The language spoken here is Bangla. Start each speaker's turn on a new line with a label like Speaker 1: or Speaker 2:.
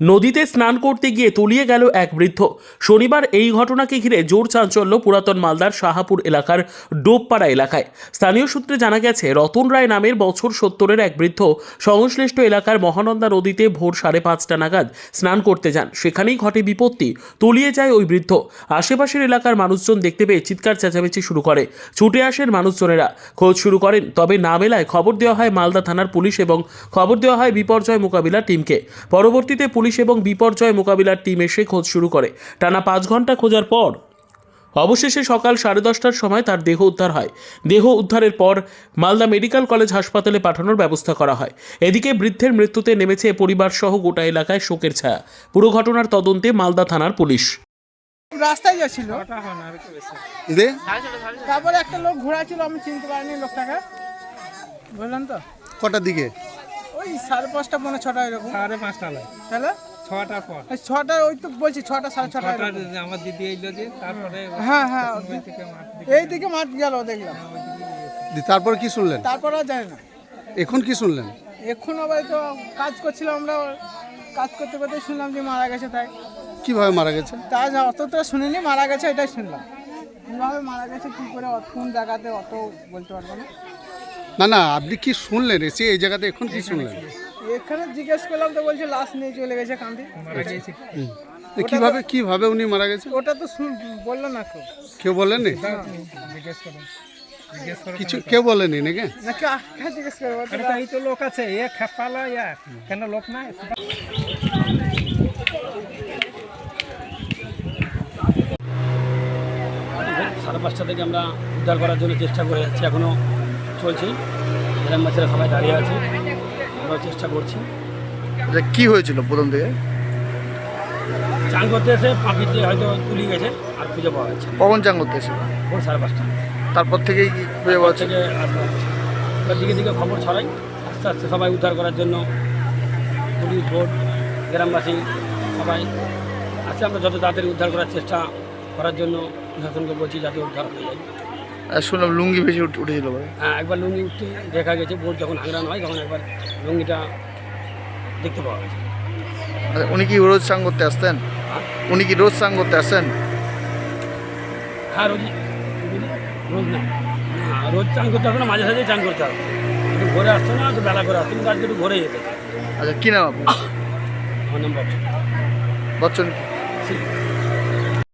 Speaker 1: নদীতে স্নান করতে গিয়ে তলিয়ে গেল এক বৃদ্ধ। শনিবার এই ঘটনাকে ঘিরে জোর চাঞ্চল্য পুরাতন মালদার শাহাপুর এলাকার ডোবপাড়া এলাকায়। স্থানীয় সূত্রে জানা গেছে, রতন রায় নামের বছর সত্তরের এক বৃদ্ধ সংশ্লিষ্ট এলাকার মহানন্দা নদীতে ভোর সাড়ে পাঁচটা নাগাদ স্নান করতে যান। সেখানেই ঘটে বিপত্তি, তলিয়ে যায় ওই বৃদ্ধ। আশেপাশের এলাকার মানুষজন দেখতে পেয়ে চিৎকার চেঁচামেচি শুরু করে। ছুটে আসেন মানুষজনেরা। খোঁজ শুরু করেন, তবে না মেলায় খবর দেওয়া হয় মালদা থানার পুলিশ এবং খবর দেওয়া হয় বিপর্যয় মোকাবিলা টিমকে। পরবর্তীতে পুলিশ এবং বিপর্যয় মোকাবিলার টিম এসে খোঁজ শুরু করে। টানা পাঁচ ঘণ্টা খোঁজার পর অবশেষে সকাল সাড়ে দশটার সময় তার দেহ উদ্ধার হয়। দেহ উদ্ধারের পর মালদা মেডিকেল কলেজ হাসপাতালে পাঠানোর ব্যবস্থা করা হয়। এদিকে বৃদ্ধের মৃত্যুতে নেমেছে পরিবার সহ গোটা এলাকায় শোকের ছায়া। পুরো ঘটনার তদন্তে মালদা থানার পুলিশ।
Speaker 2: রাস্তায় যাচ্ছিল। তারপরে একটা লোক ঘোরা ছিল আমি চিনতে পারিনি লোকটাকে। বুঝলেন তো।
Speaker 3: কটার দিকে?
Speaker 2: ওই সাড়ে পাঁচটা পৌনে ছটা এরকম।
Speaker 4: সাড়ে পাঁচটা নয়
Speaker 2: তাহলে?
Speaker 4: ছটার পর।
Speaker 2: ছটা ওই তো বলছি ছটা সাড়ে ছটা
Speaker 4: আমার দিদি এলো যে তারপরে
Speaker 2: হ্যাঁ হ্যাঁ এই দিকে মাঠ গেল দেখলাম।
Speaker 3: তারপর কি শুনলেন?
Speaker 2: তারপর আর জানি না।
Speaker 3: এখন কি শুনলেন?
Speaker 2: এখন আবার তো কাজ করছিলাম আমরা কাজ করতে করতে শুনলাম যে মারা গেছে তাই।
Speaker 3: কীভাবে মারা গেছে?
Speaker 2: তা যা অত তো শুনিনি মারা গেছে এটাই শুনলাম। কীভাবে মারা গেছে কী করে অত- কোন জায়গাতে অত বলতে পারব না।
Speaker 3: না না আপনি কি শুনলেন? এসে এই জায়গাতে এখন কি শুনলেন?
Speaker 2: এখানে জিজ্ঞেস করলাম তো বলছে লাশ নিয়ে চলে গেছে কান্দি
Speaker 3: হুম। কীভাবে কীভাবে উনি মারা গেছে?
Speaker 2: ওটা তো শুন বলল না কেউ।
Speaker 3: কেউ বলেন নি। কিছু কেউ বলেনি নাকি?
Speaker 2: নাকি আখা জিজ্ঞেস করব
Speaker 4: তো এই তো লোক আছে এ খেপালা ইয়া কেন লোক নাই?
Speaker 5: সাড়ে পাঁচটা থেকে আমরা উদ্ধার করার জন্য চেষ্টা করে যাচ্ছি। এখনও চলছে। গ্রামবাসীরা সবাই দাঁড়িয়ে আছে। আমরা চেষ্টা করছি।
Speaker 3: আচ্ছা কি হয়েছিল প্রথম থেকে?
Speaker 5: চান করতে এসে পাঁপিতে হয়তো তুলি গেছে আর খুঁজে পাওয়া যাচ্ছে।
Speaker 3: কখন চান করতে এসে
Speaker 5: ভোর সাড়ে পাঁচটা।
Speaker 3: তারপর থেকেই খুঁজে
Speaker 5: আর পাওয়া যাচ্ছে না। দিকে দিকে খবর ছড়াই। আস্তে আস্তে সবাই উদ্ধার করার জন্য পুলিশ বোর্ড গ্রামবাসী সবাই আজকে আমরা যত তাড়াতাড়ি উদ্ধার করার চেষ্টা করার জন্য প্রশাসনকে বলছি যাতে উদ্ধার হয়ে যায়।
Speaker 3: শুনলাম লুঙ্গি ভেসে উঠেছিল
Speaker 5: হ্যাঁ একবার লুঙ্গি উঠতে দেখা গেছে বোট যখন হাংরানো হয় তখন একবার লুঙ্গিটা দেখতে পাওয়া গেছে।
Speaker 3: আচ্ছা, উনি কি রোজ চান করতে আসতেন? উনি কি রোজ চান করতে আসতেন
Speaker 5: হ্যাঁ রোজ রোজ না। হ্যাঁ, রোজ চান করতে হবে না মাঝে সাঝে চান করতে হবে একটু ভোরে আসতো না একটু বেলা করে আসতো কিন্তু আজকে একটু ভোরে যেতে।
Speaker 3: আচ্ছা কি নাম আপনি
Speaker 5: আমার নাম
Speaker 3: বচ্চন।
Speaker 5: ঠিক